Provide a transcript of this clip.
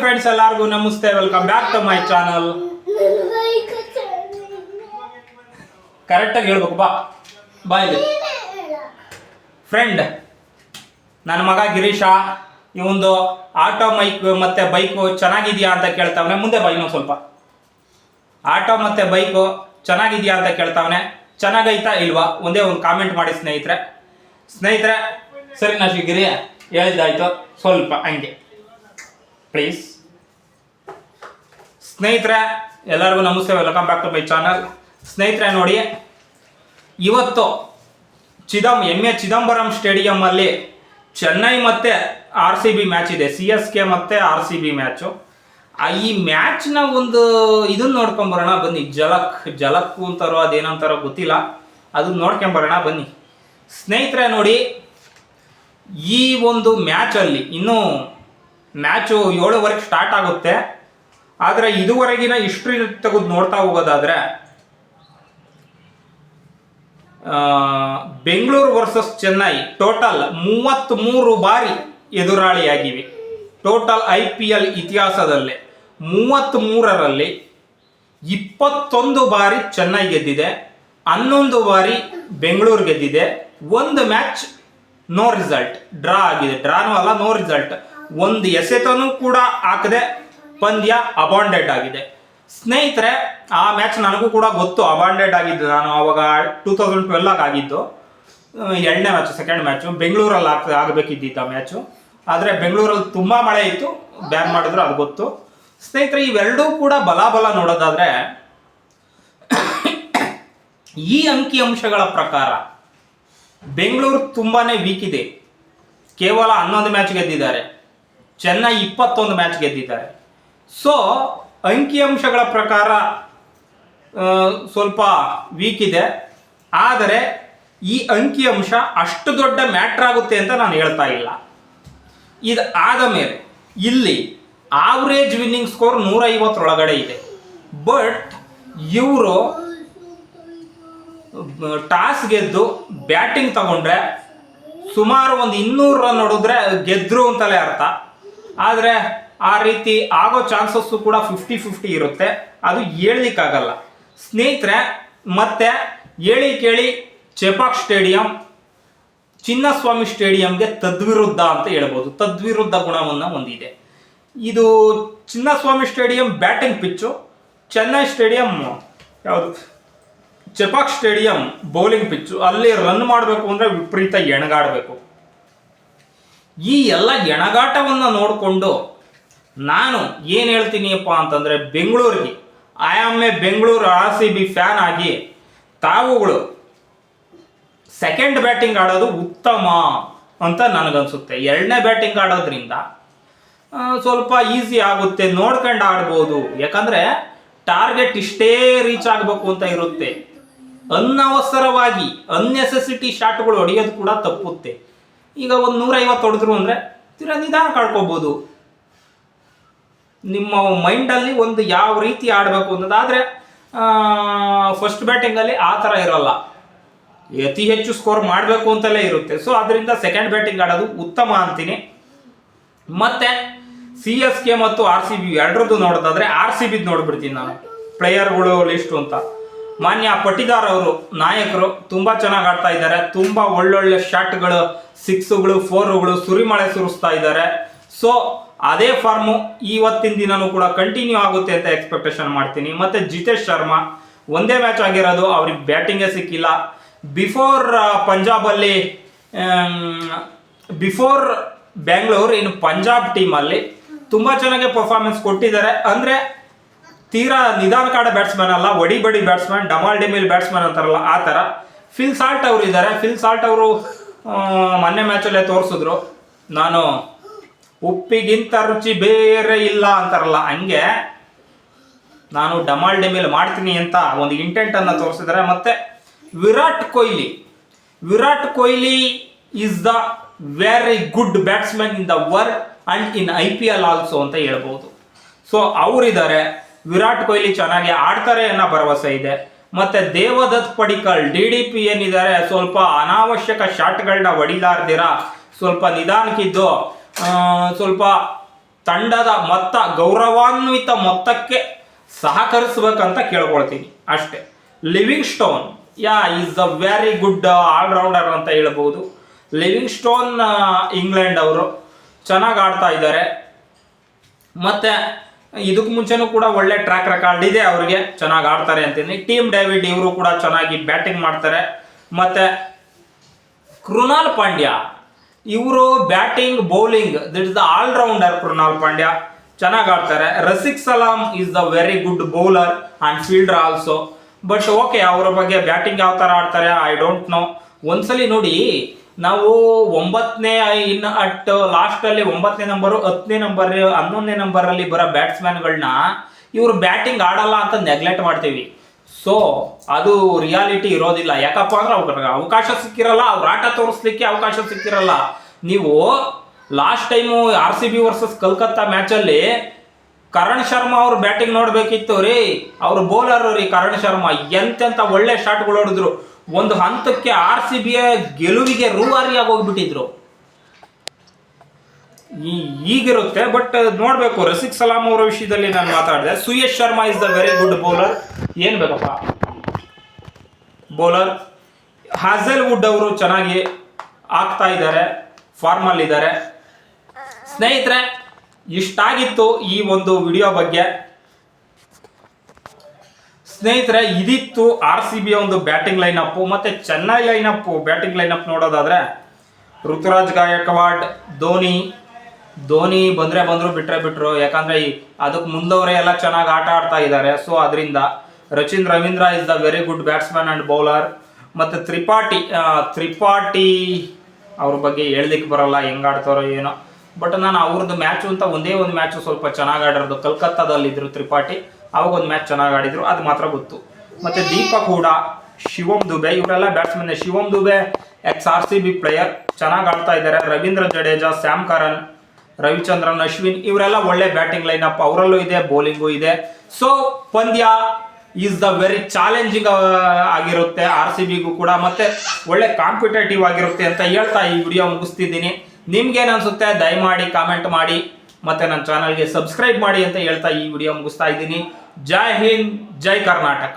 Friends ಎಲ್ಲರಿಗೂ ನಮಸ್ತೆ welcome back to my channel ಕರೆಕ್ಟಾಗಿ ಹೇಳ್ಬೇಕು, ಬಾ. ಬಾ ಫ್ರೆಂಡ್ ನನ್ನ ಮಗ ಗಿರೀಶ, ಇವಂದು ಆಟೋ ಮೈಕ್ ಮತ್ತೆ ಬೈಕು ಚೆನ್ನಾಗಿದೆಯಾ ಅಂತ ಕೇಳ್ತಾವನೆ. ಮುಂದೆ ಬಾ ಇನ್ನೊಂದು ಸ್ವಲ್ಪ. ಆಟೋ ಮತ್ತೆ ಬೈಕು ಚೆನ್ನಾಗಿದೆಯಾ ಅಂತ ಕೇಳ್ತಾವನೆ. ಚೆನ್ನಾಗೈತಾ ಇಲ್ವಾ? ಒಂದೇ ಒಂದು ಕಾಮೆಂಟ್ ಮಾಡಿ ಸ್ನೇಹಿತರೆ. ಸ್ನೇಹಿತರೆ, ಸರಿ ನಾ ಗಿರಿ, ಹೇಳಿದ್ದಾಯ್ತು. ಸ್ವಲ್ಪ ಹಂಗೆ. ಪ್ಲೀಸ್ ಸ್ನೇಹಿತರೆ, ಎಲ್ಲರಿಗೂ ನಮಸ್ತೆ. Welcome back to my channel ಸ್ನೇಹಿತರೆ, ನೋಡಿ, ಇವತ್ತು ಚಿದಂ ಎಂ ಎ ಚಿದಂಬರಂ ಸ್ಟೇಡಿಯಂ ಅಲ್ಲಿ ಚೆನ್ನೈ ಮತ್ತೆ ಆರ್ ಸಿ ಬಿ ಮ್ಯಾಚ್ ಇದೆ. ಸಿ ಎಸ್ ಕೆ ಮತ್ತೆ ಆರ್ ಸಿ ಬಿ ಮ್ಯಾಚು ಈ ಮ್ಯಾಚ್ನ ಒಂದು ಇದನ್ನ ನೋಡ್ಕೊಂಬರೋಣ ಬನ್ನಿ ಜಲಕ್ ಜಲಕ್ಕು ಅಂತಾರೋ, ಅದೇನಂತಾರೋ ಗೊತ್ತಿಲ್ಲ. ಅದನ್ನ ನೋಡ್ಕೊಂಬರೋಣ ಬನ್ನಿ. ಸ್ನೇಹಿತರೆ, ನೋಡಿ, ಈ ಒಂದು ಮ್ಯಾಚಲ್ಲಿ ಇನ್ನೂ ಮ್ಯಾಚು ಏಳುವರೆಗೆ ಸ್ಟಾರ್ಟ್ ಆಗುತ್ತೆ. ಆದರೆ ಇದುವರೆಗಿನ ಹಿಸ್ಟ್ರಿ ತೆಗೆದು ನೋಡ್ತಾ ಹೋಗೋದಾದರೆ ಬೆಂಗಳೂರು ವರ್ಸಸ್ ಚೆನ್ನೈ ಟೋಟಲ್ ಮೂವತ್ತ್ಮೂರು ಬಾರಿ ಎದುರಾಳಿಯಾಗಿವೆ. ಟೋಟಲ್ ಐ ಪಿ ಎಲ್ ಇತಿಹಾಸದಲ್ಲಿ ಮೂವತ್ತ್ಮೂರರಲ್ಲಿ ಇಪ್ಪತ್ತೊಂದು ಬಾರಿ ಚೆನ್ನೈ ಗೆದ್ದಿದೆ, ಹನ್ನೊಂದು ಬಾರಿ ಬೆಂಗಳೂರು ಗೆದ್ದಿದೆ. ಒಂದು ಮ್ಯಾಚ್ ನೋ ರಿಸಲ್ಟ್ ಡ್ರಾ ಆಗಿದೆ. ಡ್ರಾನೂ ಅಲ್ಲ ನೋ ರಿಸಲ್ಟ್ ಒಂದು ಎಸೆತನೂ ಕೂಡ ಹಾಕದೆ ಪಂದ್ಯ ಅಬಾಂಡೆಡ್ ಆಗಿದೆ. ಸ್ನೇಹಿತರೆ, ಆ ಮ್ಯಾಚ್ ನನಗೂ ಕೂಡ ಗೊತ್ತು, ಅಬಾಂಡೆಡ್ ಆಗಿದ್ದು ನಾನು ಅವಾಗ ಟೂ ತೌಸಂಡ್ ಟ್ವೆಲ್ಲಾಗ ಆಗಿದ್ದು. ಎರಡನೇ ಮ್ಯಾಚ್ ಸೆಕೆಂಡ್ ಮ್ಯಾಚು, ಬೆಂಗಳೂರಲ್ಲಿ ಆಗ, ಆಗಬೇಕಿದ್ದಿತ್ತು ಆ ಮ್ಯಾಚು. ಆದರೆ ಬೆಂಗಳೂರಲ್ಲಿ ತುಂಬ ಮಳೆ ಇತ್ತು ಬ್ಯಾನ್ ಮಾಡಿದ್ರು, ಅದು ಗೊತ್ತು. ಸ್ನೇಹಿತರೆ, ಇವೆರಡೂ ಕೂಡ ಬಲಾಬಲ ನೋಡೋದಾದ್ರೆ, ಈ ಅಂಕಿ ಅಂಶಗಳ ಪ್ರಕಾರ ಬೆಂಗಳೂರು ತುಂಬಾ ವೀಕ್ ಇದೆ. ಕೇವಲ ಹನ್ನೊಂದು ಮ್ಯಾಚ್ ಗೆದ್ದಿದ್ದಾರೆ. ಚೆನ್ನೈ ಇಪ್ಪತ್ತೊಂದು ಮ್ಯಾಚ್ ಗೆದ್ದಿದ್ದಾರೆ. ಸೊ ಅಂಕಿಅಂಶಗಳ ಪ್ರಕಾರ ಸ್ವಲ್ಪ ವೀಕ್ ಇದೆ. ಆದರೆ, ಈ ಅಂಕಿಅಂಶ ಅಷ್ಟು ದೊಡ್ಡ ಮ್ಯಾಟ್ರ್ ಆಗುತ್ತೆ ಅಂತ ನಾನು ಹೇಳ್ತಾ ಇಲ್ಲ. ಇದು ಆದ ಮೇಲೆ, ಇಲ್ಲಿ ಆವ್ರೇಜ್ ವಿನ್ನಿಂಗ್ ಸ್ಕೋರ್ ನೂರೈವತ್ತರೊಳಗಡೆ ಇದೆ. ಬಟ್ ಇವರು, ಟಾಸ್ ಗೆದ್ದು ಬ್ಯಾಟಿಂಗ್ ತಗೊಂಡ್ರೆ ಸುಮಾರು ಒಂದು ಇನ್ನೂರು ರನ್ ಹೊಡೆದ್ರೆ ಗೆದ್ರು ಅಂತಲೇ ಅರ್ಥ. ಆದರೆ ಆ ರೀತಿ ಆಗೋ ಚಾನ್ಸಸ್ಸು ಕೂಡ ಫಿಫ್ಟಿ ಫಿಫ್ಟಿ ಇರುತ್ತೆ. ಅದು ಹೇಳ್ಲಿಕ್ಕಾಗಲ್ಲ. ಸ್ನೇಹಿತರೆ, ಮತ್ತೆ ಹೇಳಿ ಕೇಳಿ ಚೆಪಾಕ್ ಸ್ಟೇಡಿಯಂ, ಚಿನ್ನಸ್ವಾಮಿ ಸ್ಟೇಡಿಯಂಗೆ ತದ್ವಿರುದ್ಧ ಅಂತ ಹೇಳ್ಬೋದು. ತದ್ವಿರುದ್ಧ ಗುಣವನ್ನು ಹೊಂದಿದೆ. ಇದು Chinnaswamy stadium batting pitch, Chennai stadium ಯಾವುದು? Chepauk stadium bowling pitch. ಅಲ್ಲಿ ರನ್ ಮಾಡಬೇಕು ಅಂದರೆ ವಿಪರೀತ ಎಣಗಾಡಬೇಕು. ಈ ಎಲ್ಲ ಎಣಗಾಟವನ್ನು ನೋಡಿಕೊಂಡು ನಾನು ಏನು ಹೇಳ್ತೀನಿಯಪ್ಪ ಅಂತಂದರೆ ಬೆಂಗಳೂರಿಗೆ. I am a Bengaluru R C B fan ಆಗಿ ತಾವುಗಳು ಸೆಕೆಂಡ್ ಬ್ಯಾಟಿಂಗ್ ಆಡೋದು ಉತ್ತಮ ಅಂತ ನನಗನ್ಸುತ್ತೆ. ಎರಡನೇ ಬ್ಯಾಟಿಂಗ್ ಆಡೋದ್ರಿಂದ ಸ್ವಲ್ಪ ಈಸಿ ಆಗುತ್ತೆ, ನೋಡ್ಕೊಂಡು ಆಡ್ಬೋದು. ಯಾಕಂದರೆ ಟಾರ್ಗೆಟ್ ಇಷ್ಟೇ ರೀಚ್ ಆಗಬೇಕು ಅಂತ ಇರುತ್ತೆ. ಅನವಸರವಾಗಿ ಅನ್ನೆಸೆಸಿಟಿ ಶಾಟ್ಗಳು ಹೊಡೆಯೋದು ಕೂಡ ತಪ್ಪುತ್ತೆ. ಈಗ ಒಂದು ನೂರೈವತ್ತು ಹೊಡೆದ್ರು ಅಂದರೆ ತೀರಾ ನಿಧಾನ ಕಳ್ಕೊಬೋದು ನಿಮ್ಮ ಮೈಂಡಲ್ಲಿ ಒಂದು ಯಾವ ರೀತಿ ಆಡಬೇಕು ಅನ್ನೋದಾದರೆ ಫಸ್ಟ್ ಬ್ಯಾಟಿಂಗಲ್ಲಿ ಆ ಥರ ಇರೋಲ್ಲ. ಅತಿ ಹೆಚ್ಚು ಸ್ಕೋರ್ ಮಾಡಬೇಕು ಅಂತಲೇ ಇರುತ್ತೆ. ಸೊ ಅದರಿಂದ ಸೆಕೆಂಡ್ ಬ್ಯಾಟಿಂಗ್ ಆಡೋದು ಉತ್ತಮ ಅಂತೀನಿ. ಮತ್ತೆ ಸಿ ಎಸ್ ಕೆ ಮತ್ತು ಆರ್ ಸಿ ಬಿ ಎರಡರದ್ದು ನೋಡೋದಾದ್ರೆ ಆರ್ ಸಿ ಬಿದ್ದು ನೋಡ್ಬಿಡ್ತೀನಿ ನಾನು. ಪ್ಲೇಯರ್ಗಳು ಲಿಸ್ಟು ಅಂತ. ಮಾನ್ಯ ಪಟಿದಾರ್ ಅವರು, ನಾಯಕರು ತುಂಬಾ ಚೆನ್ನಾಗಿ ಆಡ್ತಾ ಇದ್ದಾರೆ. ತುಂಬಾ ಒಳ್ಳೊಳ್ಳೆ ಶಾಟ್ಗಳು ಸಿಕ್ಸ್ಗಳು ಫೋರ್ಗಳು ಸುರಿಮಳೆ ಸುರಿಸ್ತಾ ಇದ್ದಾರೆ. ಸೊ ಅದೇ ಫಾರ್ಮು ಇವತ್ತಿನ ದಿನನೂ ಕೂಡ ಕಂಟಿನ್ಯೂ ಆಗುತ್ತೆ ಅಂತ ಎಕ್ಸ್ಪೆಕ್ಟೇಷನ್ ಮಾಡ್ತೀನಿ. ಮತ್ತೆ ಜಿತೇಶ್ ಶರ್ಮಾ, ಒಂದೇ ಮ್ಯಾಚ್ ಆಗಿರೋದು, ಅವ್ರಿಗೆ ಬ್ಯಾಟಿಂಗೇ ಸಿಕ್ಕಿಲ್ಲ. ಬಿಫೋರ್ ಪಂಜಾಬಲ್ಲಿ ಬಿಫೋರ್ ಬ್ಯಾಂಗ್ಳೂರ್ ಇನ್ನು ಪಂಜಾಬ್ ಟೀಮಲ್ಲಿ ತುಂಬ ಚೆನ್ನಾಗಿ ಪರ್ಫಾರ್ಮೆನ್ಸ್ ಕೊಟ್ಟಿದ್ದಾರೆ. ಅಂದರೆ ತೀರಾ ನಿಧಾನ ಕಾಡ ಬ್ಯಾಟ್ಸ್ಮನ್ ಅಲ್ಲ, ಒಡಿ ಬಡಿ ಬ್ಯಾಟ್ಸ್ಮನ್ ಡಮಾಲ್ ಡಿಮಿಲ್ ಬ್ಯಾಟ್ಸ್ಮನ್ ಅಂತಾರಲ್ಲ, ಆ ಥರ ಫಿಲ್ ಸಾಲ್ಟ್ ಅವರು ಇದ್ದಾರೆ ಫಿಲ್ ಸಾಲ್ಟ್ ಅವರು ಮೊನ್ನೆ ಮ್ಯಾಚಲ್ಲೇ ತೋರಿಸಿದ್ರು. ನಾನು, ಉಪ್ಪಿಗಿಂತ ರುಚಿ ಬೇರೆ ಇಲ್ಲ ಅಂತಾರಲ್ಲ, ಹಂಗೆ. ನಾನು ಡಮಾಲ್ ಡೆಮಿಲ್ ಮಾಡ್ತೀನಿ ಅಂತ ಒಂದು ಇಂಟೆಂಟ್ ಅನ್ನ ತೋರಿಸಿದ್ದಾರೆ ಮತ್ತೆ Virat Kohli. Virat Kohli is the very good batsman in the world and in I P L also ಅಂತ ಹೇಳ್ಬೋದು. ಸೊ ಅವರಿದ್ದಾರೆ ವಿರಾಟ್ ಕೊಹ್ಲಿ ಚೆನ್ನಾಗಿ ಆಡ್ತಾರೆ ಅನ್ನೋ ಭರವಸೆ ಇದೆ. ಮತ್ತೆ Devdutt Padikkal D D P ಏನಿದ್ದಾರೆ, ಸ್ವಲ್ಪ ಅನಾವಶ್ಯಕ ಶಾಟ್ಗಳನ್ನ ಹೊಡಿಲಾರ್ದಿರ ಸ್ವಲ್ಪ ನಿಧಾನಕ್ಕಿದ್ದು ಸ್ವಲ್ಪ ತಂಡದ ಮೊತ್ತ, ಗೌರವಾನ್ವಿತ ಮೊತ್ತಕ್ಕೆ ಸಹಕರಿಸ್ಬೇಕಂತ ಕೇಳ್ಕೊಳ್ತೀನಿ ಅಷ್ಟೇ. Livingstone yeah, is a very good all rounder ಅಂತ ಹೇಳ್ಬೋದು. ಲಿವಿಂಗ್ ಸ್ಟೋನ್ ಇಂಗ್ಲೆಂಡ್ ಅವರು ಚೆನ್ನಾಗಿ ಆಡ್ತಾ ಇದ್ದಾರೆ. ಮತ್ತೆ ಇದಕ್ಕೆ ಮುಂಚೆನೂ ಕೂಡ ಒಳ್ಳೆ ಟ್ರ್ಯಾಕ್ ರೆಕಾರ್ಡ್ ಇದೆ ಅವರಿಗೆ, ಚೆನ್ನಾಗಿ ಆಡ್ತಾರೆ ಅಂತೀನಿ. ಟೀಮ್ ಡೇವಿಡ್ ಇವರು ಕೂಡ ಚೆನ್ನಾಗಿ ಬ್ಯಾಟಿಂಗ್ ಮಾಡ್ತಾರೆ. ಮತ್ತೆ ಕೃಣಾಲ್ ಪಾಂಡ್ಯ, ಇವರು batting bowling that is the all rounder Krunal Pandya. ಚೆನ್ನಾಗಿ ಆಡ್ತಾರೆ. Rasikh Salam is the very good bowler and fielder also but okay ಅವರ ಬಗ್ಗೆ ಬ್ಯಾಟಿಂಗ್ ಯಾವ ಥರ ಆಡ್ತಾರೆ ಐ ಡೋಂಟ್ ನೋ ಒಂದ್ಸಲಿ ನೋಡಿ ನಾವು ಒಂಬತ್ತನೇ ಇನ್ ಅಟ್ ಲಾಸ್ಟಲ್ಲಿ ಒಂಬತ್ತನೇ ನಂಬರು ಹತ್ತನೇ ನಂಬರ್ ಹನ್ನೊಂದನೇ ನಂಬರಲ್ಲಿ ಬರೋ ಬ್ಯಾಟ್ಸ್ಮನ್ಗಳನ್ನ ಇವರು ಬ್ಯಾಟಿಂಗ್ ಆಡಲ್ಲ ಅಂತ ನೆಗ್ಲೆಕ್ಟ್ ಮಾಡ್ತೀವಿ. ಸೊ ಅದು ರಿಯಾಲಿಟಿ ಇರೋದಿಲ್ಲ. ಯಾಕಪ್ಪ ಅಂದ್ರೆ ಅವ್ರಿಗೆ ಅವಕಾಶ ಸಿಕ್ಕಿರಲ್ಲ, ಅವ್ರ ಆಟ ತೋರಿಸ್ಲಿಕ್ಕೆ ಅವಕಾಶ ಸಿಕ್ಕಿರಲ್ಲ. ನೀವು last time R C B versus Calcutta ಮ್ಯಾಚಲ್ಲಿ Karan Sharma ಅವ್ರು ಬ್ಯಾಟಿಂಗ್ ನೋಡ್ಬೇಕಿತ್ತು ರೀ. ಅವ್ರ ಬೌಲರ್ ರೀ ಕರಣ್ ಶರ್ಮಾ. ಎಂತೆಂತ ಒಳ್ಳೆ ಶಾಟ್ಗಳು ಹೊಡೆದ್ರು. ಒಂದು ಹಂತಕ್ಕೆ ಆರ್ ಸಿ ಬಿಯ ಗೆಲುವಿಗೆ ರೂವಾರಿಯಾಗಿ ಹೋಗ್ಬಿಟ್ಟಿದ್ರು. ಈಗಿರುತ್ತೆ ಬಟ್ ನೋಡ್ಬೇಕು, ರಸಿಕ್ ಸಲಾಂ ಅವರ ವಿಷಯದಲ್ಲಿ ನಾನು ಮಾತಾಡಿದೆ. Suyash Sharma is the very good bowler ಏನು ಬೇಕಪ್ಪ? ಬೌಲರ್ ಹಾಜಲ್ ವುಡ್ ಅವರು ಚೆನ್ನಾಗಿ ಆಗ್ತಾ ಇದ್ದಾರೆ ಫಾರ್ಮಲ್ಲಿ ಇದ್ದಾರೆ ಸ್ನೇಹಿತರೆ, ಇಷ್ಟಾಗಿತ್ತು ಈ ಒಂದು ವಿಡಿಯೋ ಬಗ್ಗೆ. ಸ್ನೇಹಿತರೆ, ಇದಿತ್ತು ಆರ್ ಸಿ ಬಿಯ ಒಂದು ಬ್ಯಾಟಿಂಗ್ ಲೈನಪ್ ಮತ್ತೆ ಚೆನ್ನೈ ಲೈನಪ್ ಬ್ಯಾಟಿಂಗ್ ಲೈನಪ್ ನೋಡೋದಾದ್ರೆ ಋತುರಾಜ್ ಗಾಯಕ್ವಾಡ್ ಧೋನಿ. ಧೋನಿ ಬಂದ್ರೆ ಬಂದ್ರು ಬಿಟ್ರೆ ಬಿಟ್ರು, ಯಾಕಂದ್ರೆ ಅದಕ್ಕೆ ಮುಂದವರೇ ಎಲ್ಲ ಚೆನ್ನಾಗಿ ಆಟ ಆಡ್ತಾ ಇದ್ದಾರೆ ಸೊ ಅದರಿಂದ Rachin Ravindra is the very good batsman and bowler ಮತ್ತೆ ತ್ರಿಪಾಠಿ ತ್ರಿಪಾಠಿ ಅವ್ರ ಬಗ್ಗೆ ಹೇಳ್ಲಿಕ್ಕೆ ಬರಲ್ಲ, ಹೆಂಗ್ ಆಡ್ತಾರೋ ಏನೋ. ಬಟ್ ನಾನು ಅವ್ರದ್ದು ಮ್ಯಾಚು ಅಂತ ಒಂದೇ ಒಂದು ಮ್ಯಾಚು ಸ್ವಲ್ಪ ಚೆನ್ನಾಗಿ ಆಡಿರೋದು. ಕಲ್ಕತ್ತಾದಲ್ಲಿದ್ರು ತ್ರಿಪಾಠಿ. ಅವಾಗ ಒಂದು ಮ್ಯಾಚ್ ಚೆನ್ನಾಗಿ ಆಡಿದ್ರು, ಅದು ಮಾತ್ರ ಗೊತ್ತು. ಮತ್ತೆ ದೀಪಕ್ ಕೂಡ ಶಿವಮ್ ದುಬೆ, ಇವರೆಲ್ಲ batsman Shivam Dube, ex R C B player ಚೆನ್ನಾಗಿ ಆಡ್ತಾ ಇದ್ದಾರೆ ರವೀಂದ್ರ ಜಡೇಜಾ ಸ್ಯಾಮ್ ಕರನ್ ರವಿಚಂದ್ರನ್, ಅಶ್ವಿನ್, ಇವರೆಲ್ಲ ಒಳ್ಳೆ ಬ್ಯಾಟಿಂಗ್ ಲೈನ್ ಅಪ್ ಅವರಲ್ಲೂ ಇದೆ ಬೌಲಿಂಗು ಇದೆ. ಸೊ ಪಂದ್ಯ ಈಸ್ ದ ವೆರಿ ಚಾಲೆಂಜಿಂಗ್ ಆಗಿರುತ್ತೆ. ಆರ್ ಸಿ ಬಿಗೂ ಕೂಡ ಮತ್ತೆ ಒಳ್ಳೆ ಕಾಂಪಿಟೇಟಿವ್ ಆಗಿರುತ್ತೆ ಅಂತ ಹೇಳ್ತಾ ಈ ವಿಡಿಯೋ ಮುಗಿಸ್ತಿದ್ದೀನಿ. ನಿಮ್ಗೇನು ಅನ್ಸುತ್ತೆ? ದಯಮಾಡಿ ಕಾಮೆಂಟ್ ಮಾಡಿ. ಮತ್ತೆ ನನ್ನ ಚಾನಲ್ಗೆ ಸಬ್ಸ್ಕ್ರೈಬ್ ಮಾಡಿ ಅಂತ ಹೇಳ್ತಾ ಈ ವಿಡಿಯೋ ಮುಗಿಸ್ತಾ ಇದ್ದೀನಿ. ಜೈ ಹಿಂದ್, ಜೈ ಕರ್ನಾಟಕ.